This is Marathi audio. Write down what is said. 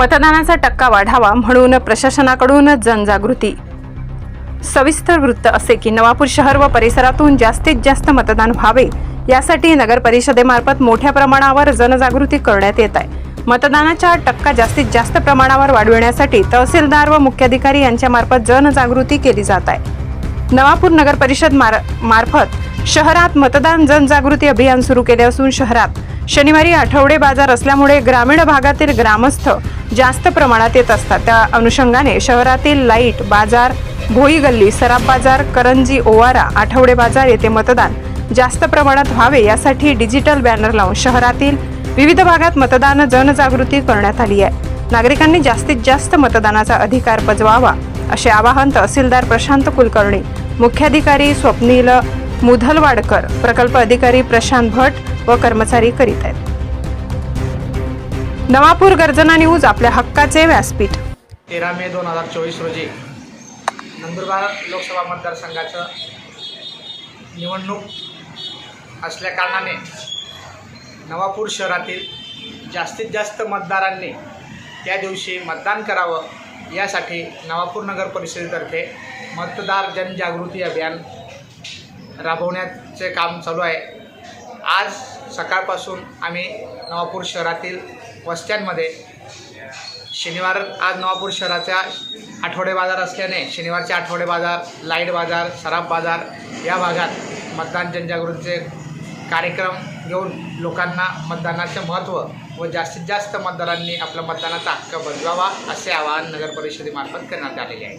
मतदानाचा टक्का वाढावा म्हणून प्रशासनाकडून जनजागृती. सविस्तर वृत्त असे की नवापूर शहर व परिसरातून जास्तीत जास्त मतदान व्हावे यासाठी नगर परिषदेमार्फत मोठ्या प्रमाणावर जनजागृती करण्यात येत आहे. मतदानाचा टक्का जास्तीत जास्त प्रमाणावर वाढविण्यासाठी तहसीलदार व मुख्याधिकारी यांच्यामार्फत जनजागृती केली जात आहे. नवापूर नगर परिषद मार मार्फत शहरात मतदान जनजागृती अभियान सुरू केले असून शहरात शनिवारी आठवडे बाजार असल्यामुळे ग्रामीण भागातील ग्रामस्थ जास्त प्रमाणात येत असतात. त्या अनुषंगाने शहरातील लाइट बाजार भोई गल्ली सराफ बाजार करंजी ओवारा आठवडे बाजार येथे मतदान जास्त प्रमाणात व्हावे यासाठी डिजिटल बॅनर लावून शहरातील विविध भागात मतदान जनजागृती करण्यात आली आहे. नागरिकांनी जास्तीत जास्त मतदानाचा अधिकार बजवावा असे आवाहन तहसीलदार प्रशांत कुलकर्णी मुख्याधिकारी स्वप्नील मुधलवाडकर प्रकल्प अधिकारी प्रशांत भट व कर्मचारी करीत आहेत. नवापूर गर्जना न्यूज आपल्या हक्काचे व्यासपीठ. तेरा मे दोन हजार चोवीस रोजी नंदुरबार लोकसभा मतदारसंघाचं निवडणूक असल्याकारणाने नवापूर शहरातील जास्तीत जास्त मतदारांनी त्या दिवशी मतदान करावं यासाठी नवापूर नगर परिषदेतर्फे मतदार जनजागृती अभियान राबवण्याचे काम चालू आहे. आज सकाळपासून आम्ही नवापूर शहरातील वस्त्यांमध्ये शनिवार आज नवापूर शहराचा आठवडे बाजार असल्याने शनिवारचे आठवडे बाजार लाइट बाजार सराफ बाजार या भागात मतदान जनजागृतीचे कार्यक्रम घेऊन लोकांना मतदानाचे महत्त्व व जास्तीत जास्त मतदारांनी आपला मतदानाचा हक्क बजवावा असे आवाहन नगर परिषदेमार्फत करण्यात आलेले आहे.